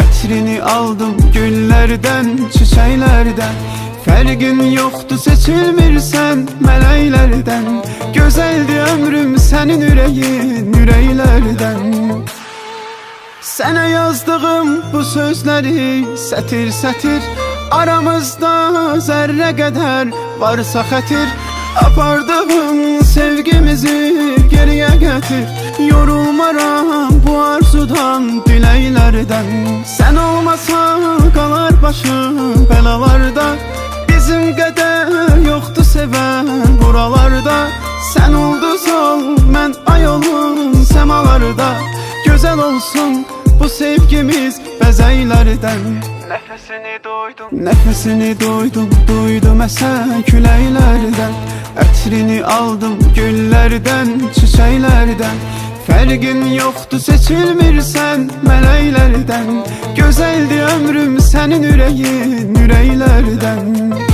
Etrini aldım güllerden, çiçeklerden. Fergin yoktu seçilmirsen meleklerden Gözeldi ömrüm senin yüreğin yüreklerden. Sənə yazdığım bu sözləri sətir sətir Aramızda zərrə qədər varsa xətir Apardığım sevgimizi geriyə gətir Yorulmaram bu arzudan, diləklərdən Sən olmasan qalar başım bəlalarda Bizim qədər yoxdur sevən buralarda. Sən ulduz ol, mən ay olum semalarda. Güzel olsun bu sevgimiz bezeylerden. Nefesini duydum. Nefesini duydum duydum esen küleylerden. Etrini aldım güllerden çiçeklerden Fergin yoktu seçilmirsen meleklerden Güzeldi ömrüm senin yüreğin yüreklerden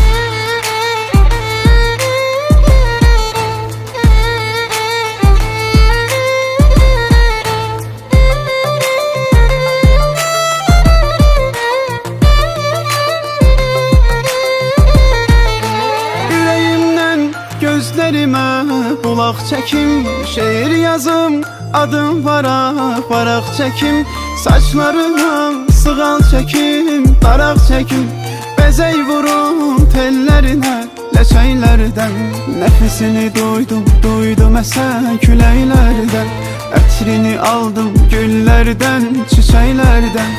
bulak çekim Şehir yazım adım vara varak çekim Saçlarına sığal çekim Darak çekim Bezey vurun tellerine leçeylerden Nefesini duydum duydum esen küleylerden Etrini aldım güllerden çiçeklerden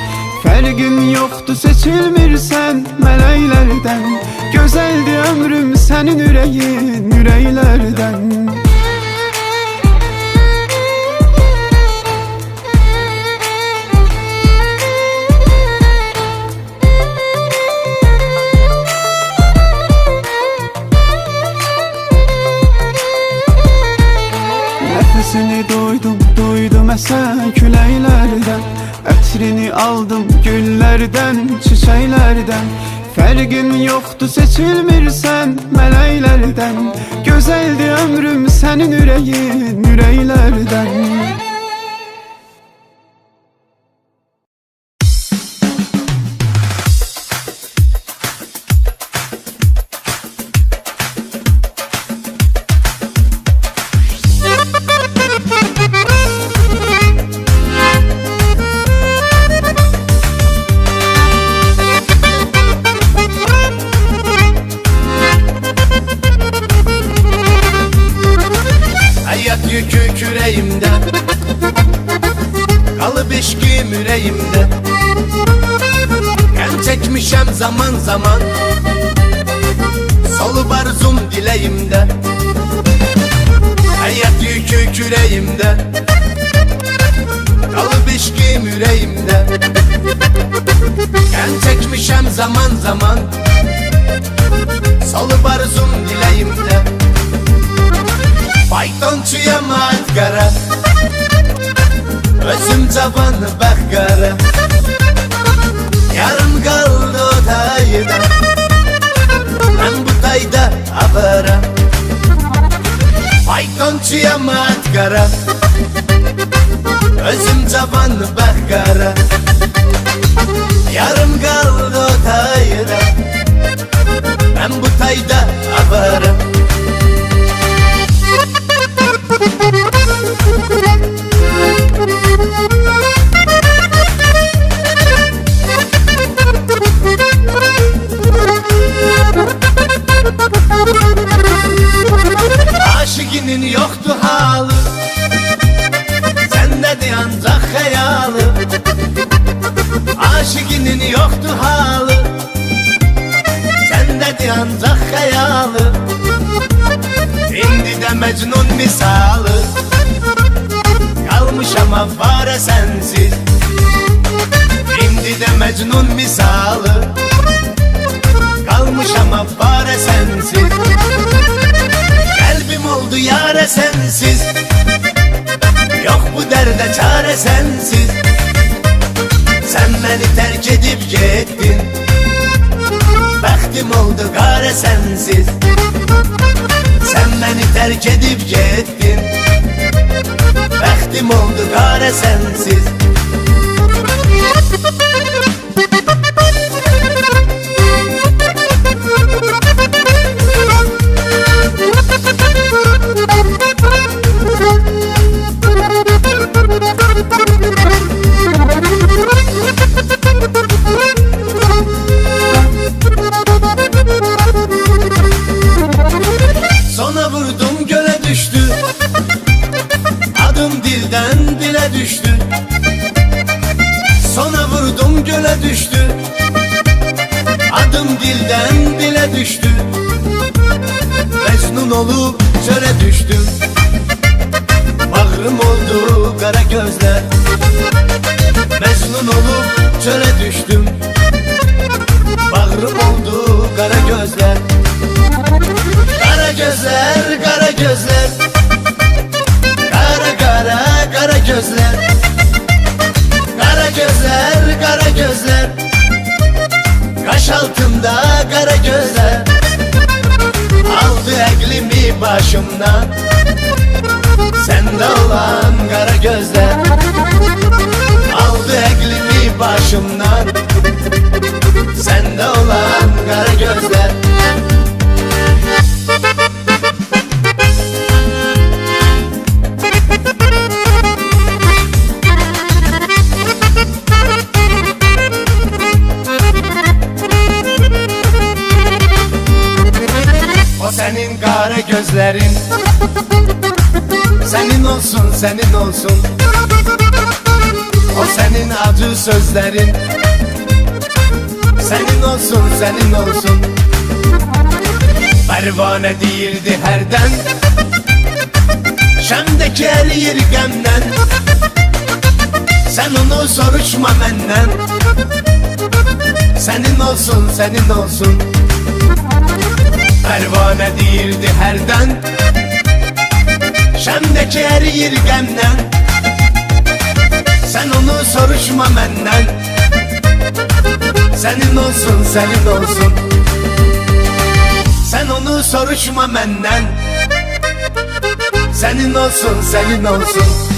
Fergin yoktu seçilmirsen meleklerden Gözeldi ömrüm senin yüreğin yüreklerden esen küleylerden Etrini aldım güllerden, çiçeklerden. Fergin yoktu seçilmirsen meleklerden Güzeldi ömrüm senin yüreğin yüreklerden zaman. Zaman Solu barzum dileğimde. Hayat yükü küreğimde. Kalıp işkim yüreğimde. Hem çekmişem zaman zaman. Solu barzum dileğimde. Faytonçuyam Ankara Özüm cavanı Bəxqara Mecnun misalı. Kalmış ama fare sensiz. İndi de Mecnun misalı. Kalmış ama fare sensiz. Kalbim oldu yare sensiz. Yok bu derde çare sensiz. Sen beni terk edip gittin. Bəxtim oldu gare sensiz Sen beni terk edip gittin Bəxtim oldu kare sensiz düştü Mecnun olup çöle düştüm. Mahrum oldu kara gözler. Mecnun olup çöle düştüm. Mahrum oldu kara gözler. Kara gözler, kara gözler. Kara kara, kara gözler. Kara gözler, kara gözler Kaş altında kara gözler Aldı eklimi başımdan Sende olan kara gözler Aldı eklimi başımdan gözlerin. Senin olsun senin olsun. O senin acı sözlerin. Senin olsun senin olsun. Pervane değildi herden. Şemdeki eriyir gemden Sen onu soruşma menden Senin olsun senin olsun Pervane değildi herden. Şemdeki eriyir gemden. Sen onu soruşma menden. Senin olsun senin olsun. Sen onu soruşma menden. Senin olsun senin olsun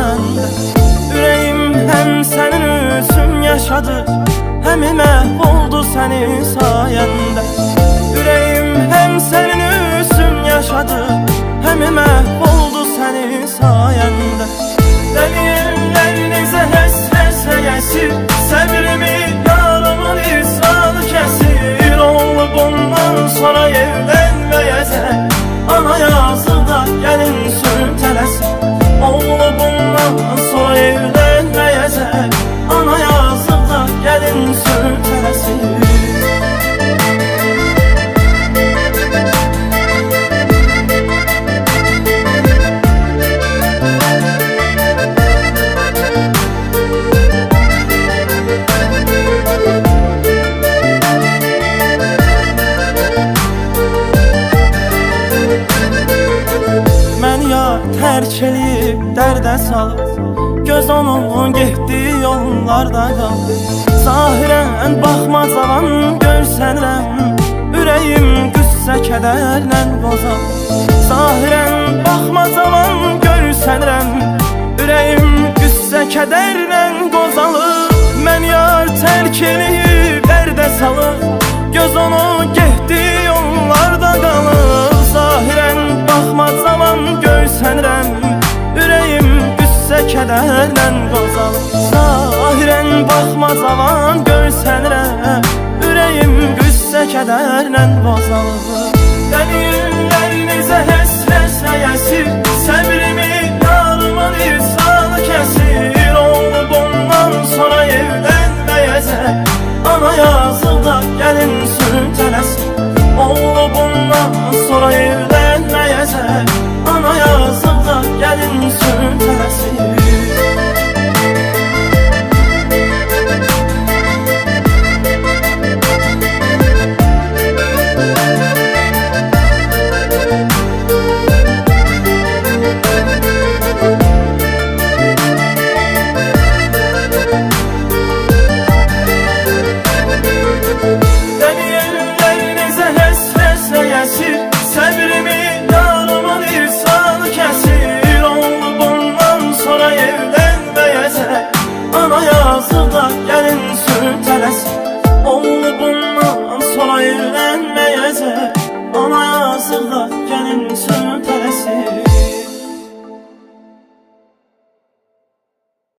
sevda məndə Ürəyim həm sənin üçün yaşadı Həm məhv oldu sənin sayəndə Ürəyim həm sənin üçün yaşadı Həm məhv oldu sənin sayəndə Dəli əllərinizə həsrət səyəsir yollarda qal Zahirən baxma cavan görsənirəm Ürəyim qüssə kədərlə bozar. Zahirən baxma cavan görsənirəm Ürəyim qüssə kədərlə qozalır Mən yar tərk eləyib dərdə salıb Göz onu getdiyi yollarda qalır Zahirən baxma zaman görsənirəm Ürəyim qüssə kədərlə turn, I us.